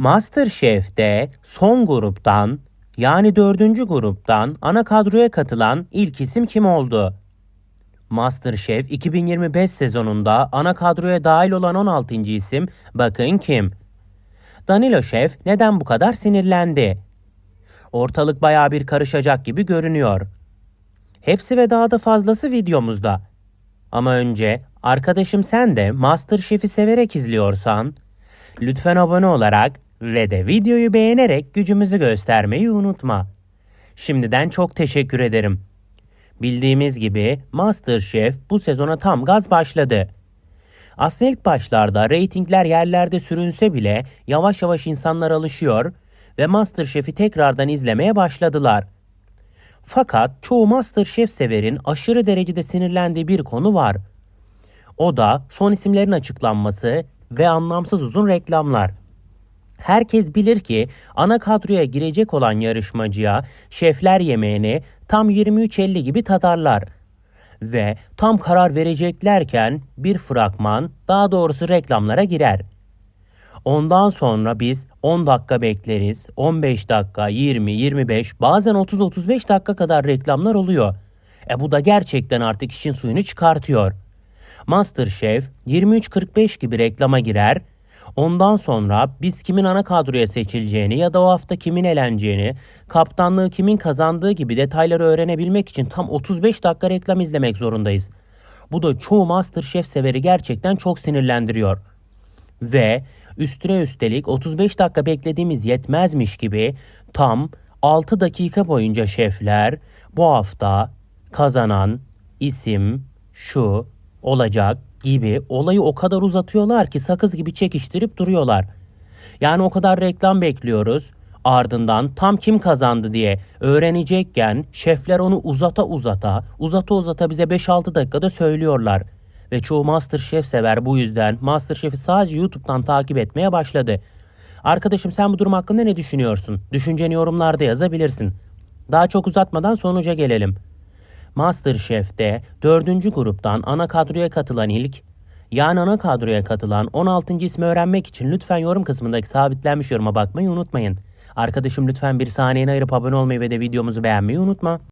MasterChef'te son gruptan yani dördüncü gruptan ana kadroya katılan ilk isim kim oldu? MasterChef 2025 sezonunda ana kadroya dahil olan 16. isim bakın kim? Danilo Şef neden bu kadar sinirlendi? Ortalık baya bir karışacak gibi görünüyor. Hepsi ve daha da fazlası videomuzda. Ama önce arkadaşım sen de MasterChef'i severek izliyorsan lütfen abone olarak ve de videoyu beğenerek gücümüzü göstermeyi unutma. Şimdiden çok teşekkür ederim. Bildiğimiz gibi MasterChef bu sezona tam gaz başladı. Aslında ilk başlarda reytingler yerlerde sürünse bile yavaş yavaş insanlar alışıyor ve MasterChef'i tekrardan izlemeye başladılar. Fakat çoğu MasterChef severin aşırı derecede sinirlendiği bir konu var. O da son isimlerin açıklanması ve anlamsız uzun reklamlar. Herkes bilir ki ana kadroya girecek olan yarışmacıya şefler yemeğini tam 23.50 gibi tadarlar. Ve tam karar vereceklerken bir fragman daha doğrusu reklamlara girer. Ondan sonra biz 10 dakika bekleriz. 15 dakika, 20, 25, bazen 30-35 dakika kadar reklamlar oluyor. E bu da gerçekten artık işin suyunu çıkartıyor. MasterChef 23.45 gibi reklama girer. Ondan sonra biz kimin ana kadroya seçileceğini ya da o hafta kimin eleneceğini, kaptanlığı kimin kazandığı gibi detayları öğrenebilmek için tam 35 dakika reklam izlemek zorundayız. Bu da çoğu MasterChef severi gerçekten çok sinirlendiriyor. Ve üstüne üstelik 35 dakika beklediğimiz yetmezmiş gibi tam 6 dakika boyunca şefler bu hafta kazanan isim şu olacak gibi olayı o kadar uzatıyorlar ki sakız gibi çekiştirip duruyorlar. Yani o kadar reklam bekliyoruz. Ardından tam kim kazandı diye öğrenecekken şefler onu uzata uzata, uzata uzata bize 5-6 dakikada söylüyorlar. Ve çoğu MasterChef sever bu yüzden MasterChef'i sadece YouTube'dan takip etmeye başladı. Arkadaşım sen bu durum hakkında ne düşünüyorsun? Düşünceni yorumlarda yazabilirsin. Daha çok uzatmadan sonuca gelelim. MasterChef'te dördüncü gruptan ana kadroya katılan ilk, yani ana kadroya katılan 16. ismi öğrenmek için lütfen yorum kısmındaki sabitlenmiş yoruma bakmayı unutmayın. Arkadaşım lütfen bir saniyeni ayırıp abone olmayı ve de videomuzu beğenmeyi unutma.